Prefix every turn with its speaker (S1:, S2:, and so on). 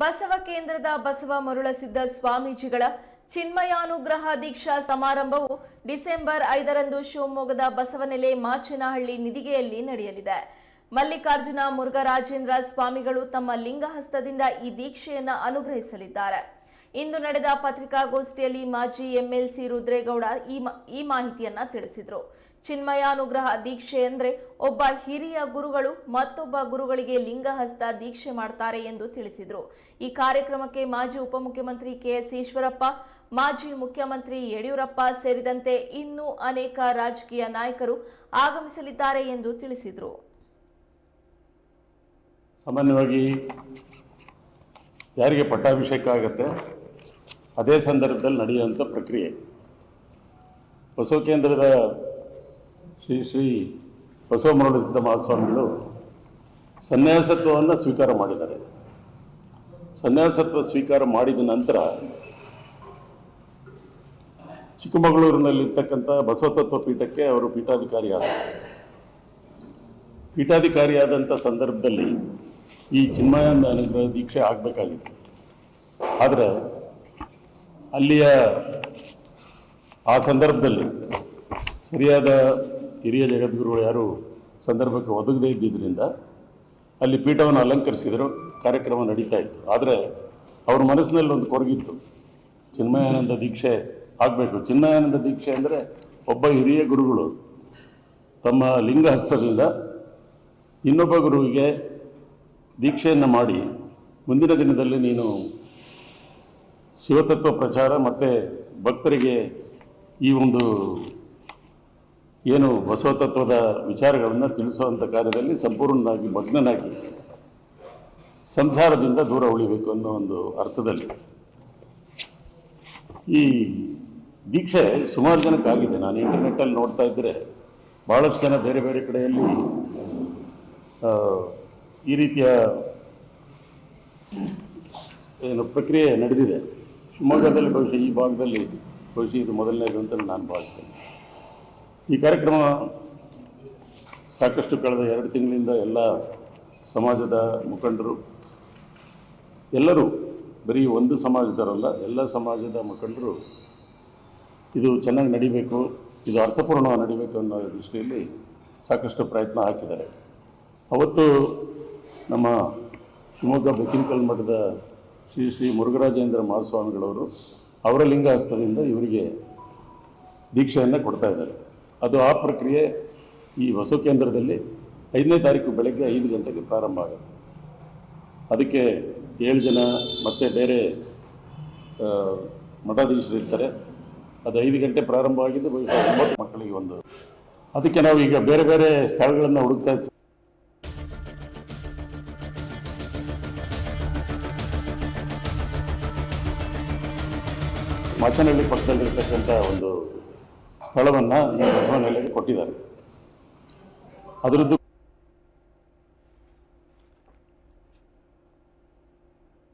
S1: ಬಸವ ಕೇಂದ್ರದ ಬಸವ ಮರುಳಸಿದ್ದ ಸ್ವಾಮೀಜಿಗಳ ಚಿನ್ಮಯಾನುಗ್ರಹ ದೀಕ್ಷಾ ಸಮಾರಂಭವು ಡಿಸೆಂಬರ್ ಐದರಂದು ಶಿವಮೊಗ್ಗದ ಬಸವನೆಲೆ ಮಾಚನಹಳ್ಳಿ ನಿಧಿಗೆಯಲ್ಲಿ ನಡೆಯಲಿದೆ. ಮಲ್ಲಿಕಾರ್ಜುನ ಮುರುಘರಾಜೇಂದ್ರ ಸ್ವಾಮಿಗಳು ತಮ್ಮ ಲಿಂಗಹಸ್ತದಿಂದ ಈ ದೀಕ್ಷೆಯನ್ನು ಅನುಗ್ರಹಿಸಲಿದ್ದಾರೆ. ಇಂದು ನಡೆದ ಪತ್ರಿಕಾಗೋಷ್ಠಿಯಲ್ಲಿ ಮಾಜಿ ಎಂಎಲ್ಸಿ ರುದ್ರೇಗೌಡ ಈ ಮಾಹಿತಿಯನ್ನ ತಿಳಿಸಿದರು. ಚಿನ್ಮಯಾನುಗ್ರಹ ದೀಕ್ಷೆ ಅಂದ್ರೆ ಒಬ್ಬ ಹಿರಿಯ ಗುರುಗಳು ಮತ್ತೊಬ್ಬ ಗುರುಗಳಿಗೆ ಲಿಂಗಹಸ್ತ ದೀಕ್ಷೆ ಮಾಡ್ತಾರೆ ಎಂದು ತಿಳಿಸಿದರು. ಈ ಕಾರ್ಯಕ್ರಮಕ್ಕೆ ಮಾಜಿ ಉಪಮುಖ್ಯಮಂತ್ರಿ ಕೆಎಸ್ ಈಶ್ವರಪ್ಪ, ಮಾಜಿ ಮುಖ್ಯಮಂತ್ರಿ ಯಡಿಯೂರಪ್ಪ ಸೇರಿದಂತೆ ಇನ್ನೂ ಅನೇಕ ರಾಜಕೀಯ ನಾಯಕರು ಆಗಮಿಸಲಿದ್ದಾರೆ ಎಂದು ತಿಳಿಸಿದರು.
S2: ಸಾಮಾನ್ಯವಾಗಿ ಯಾರಿಗೆ ಪಟ್ಟಾಭಿಷೇಕ ಆಗುತ್ತೆ, ಅದೇ ಸಂದರ್ಭದಲ್ಲಿ ನಡೆಯುವಂಥ ಪ್ರಕ್ರಿಯೆ. ಬಸವ ಕೇಂದ್ರದ ಶ್ರೀ ಶ್ರೀ ಬಸವ ಮರುಳಸಿದ್ದ ಮಹಾಸ್ವಾಮಿಗಳು ಸನ್ಯಾಸತ್ವವನ್ನು ಸ್ವೀಕಾರ ಮಾಡಿದ್ದಾರೆ. ಸನ್ಯಾಸತ್ವ ಸ್ವೀಕಾರ ಮಾಡಿದ ನಂತರ ಚಿಕ್ಕಮಗಳೂರಿನಲ್ಲಿರ್ತಕ್ಕಂಥ ಬಸವತತ್ವ ಪೀಠಕ್ಕೆ ಅವರು ಪೀಠಾಧಿಕಾರಿಯಾದರು. ಪೀಠಾಧಿಕಾರಿಯಾದಂಥ ಸಂದರ್ಭದಲ್ಲಿ ಈ ಚಿನ್ಮಯಾನಂದ ಅನುಗ್ರಹ ದೀಕ್ಷೆ ಆಗಬೇಕಾಗಿತ್ತು. ಆದರೆ ಅಲ್ಲಿಯ ಆ ಸಂದರ್ಭದಲ್ಲಿ ಸರಿಯಾದ ಹಿರಿಯ ಜಗದ್ಗುರುಗಳು ಯಾರು ಸಂದರ್ಭಕ್ಕೆ ಒದಗದೇ ಇದ್ದಿದ್ದರಿಂದ ಅಲ್ಲಿ ಪೀಠವನ್ನು ಅಲಂಕರಿಸಿದರು, ಕಾರ್ಯಕ್ರಮ ನಡೀತಾ ಇತ್ತು. ಆದರೆ ಅವ್ರ ಮನಸ್ಸಿನಲ್ಲಿ ಒಂದು ಕೊರಗಿತ್ತು. ಚಿನ್ಮಯಾನಂದ ದೀಕ್ಷೆ ಆಗಬೇಕು. ಚಿನ್ಮಯಾನಂದ ದೀಕ್ಷೆ ಅಂದರೆ ಒಬ್ಬ ಹಿರಿಯ ಗುರುಗಳು. ತಮ್ಮ ಲಿಂಗಹಸ್ತದಿಂದ ಇನ್ನೊಬ್ಬ ಗುರುವಿಗೆ ದೀಕ್ಷೆಯನ್ನು ಮಾಡಿ, ಮುಂದಿನ ದಿನದಲ್ಲಿ ನೀನು ಶಿವತತ್ವ ಪ್ರಚಾರ ಮತ್ತು ಭಕ್ತರಿಗೆ ಈ ಒಂದು ಏನು ಬಸವತತ್ವದ ವಿಚಾರಗಳನ್ನು ತಿಳಿಸುವಂಥ ಕಾರ್ಯದಲ್ಲಿ ಸಂಪೂರ್ಣವಾಗಿ ಮಗ್ನನಾಗಿ ಸಂಸಾರದಿಂದ ದೂರ ಉಳಿಬೇಕು ಅನ್ನೋ ಒಂದು ಅರ್ಥದಲ್ಲಿ ಈ ದೀಕ್ಷೆ ಸುಮಾರು ಜನಕ್ಕಾಗಿದೆ. ನಾನು ಇಂಟರ್ನೆಟ್ಟಲ್ಲಿ ನೋಡ್ತಾ ಇದ್ದರೆ ಭಾಳಷ್ಟು ಜನ ಬೇರೆ ಬೇರೆ ಕಡೆಯಲ್ಲಿ ಈ ರೀತಿಯ ಏನು ಪ್ರಕ್ರಿಯೆ ನಡೆದಿದೆ. ಶಿವಮೊಗ್ಗದಲ್ಲಿ ಬಹುಶಃ ಈ ಭಾಗದಲ್ಲಿ ಬಹುಶಃ ಇದು ಮೊದಲನೇದು ಅಂತ ನಾನು ಭಾವಿಸ್ತೇನೆ. ಈ ಕಾರ್ಯಕ್ರಮ ಸಾಕಷ್ಟು ಕಳೆದ ಎರಡು ತಿಂಗಳಿಂದ ಎಲ್ಲ ಸಮಾಜದ ಮುಖಂಡರು, ಎಲ್ಲರೂ ಬರೀ ಒಂದು ಸಮಾಜದವರಲ್ಲ, ಎಲ್ಲ ಸಮಾಜದ ಮುಖಂಡರು ಇದು ಚೆನ್ನಾಗಿ ನಡಿಬೇಕು, ಇದು ಅರ್ಥಪೂರ್ಣವಾಗಿ ನಡಿಬೇಕು ಅನ್ನೋ ದೃಷ್ಟಿಯಲ್ಲಿ ಸಾಕಷ್ಟು ಪ್ರಯತ್ನ ಹಾಕಿದ್ದಾರೆ. ಅವತ್ತು ನಮ್ಮ ಶಿವಮೊಗ್ಗ ಬೆಕ್ಕಿನಕಲ್ ಮಠದ ಶ್ರೀ ಶ್ರೀ ಮುರುಘರಾಜೇಂದ್ರ ಮಹಾಸ್ವಾಮಿಗಳವರು ಅವರ ಲಿಂಗಹಸ್ತದಿಂದ ಇವರಿಗೆ ದೀಕ್ಷೆಯನ್ನು ಕೊಡ್ತಾ ಇದ್ದಾರೆ. ಅದು ಆ ಪ್ರಕ್ರಿಯೆ ಈ ಹೊಸ ಕೇಂದ್ರದಲ್ಲಿ ಐದನೇ ತಾರೀಕು ಬೆಳಗ್ಗೆ ಐದು ಗಂಟೆಗೆ ಪ್ರಾರಂಭ ಆಗುತ್ತೆ. ಅದಕ್ಕೆ ಏಳು ಜನ ಮತ್ತು ಬೇರೆ ಮಠಾಧೀಶರು ಇರ್ತಾರೆ. ಅದು ಐದು ಗಂಟೆ ಪ್ರಾರಂಭ ಆಗಿದ್ದು ಒಂಬತ್ತು ಮಕ್ಕಳಿಗೆ ಒಂದು. ಅದಕ್ಕೆ ನಾವು ಈಗ ಬೇರೆ ಬೇರೆ ಸ್ಥಳಗಳನ್ನು ಹುಡುಕ್ತಾ ಇದ್ದೀವಿ ಮಾಚನಹಳ್ಳಿ ಪಕ್ಕದಲ್ಲಿರ್ತಕ್ಕಂಥ ಒಂದು ಸ್ಥಳವನ್ನು ಈ ಬಸವನಹಳ್ಳಿಗೆ ಕೊಟ್ಟಿದ್ದಾರೆ. ಅದರದ್ದು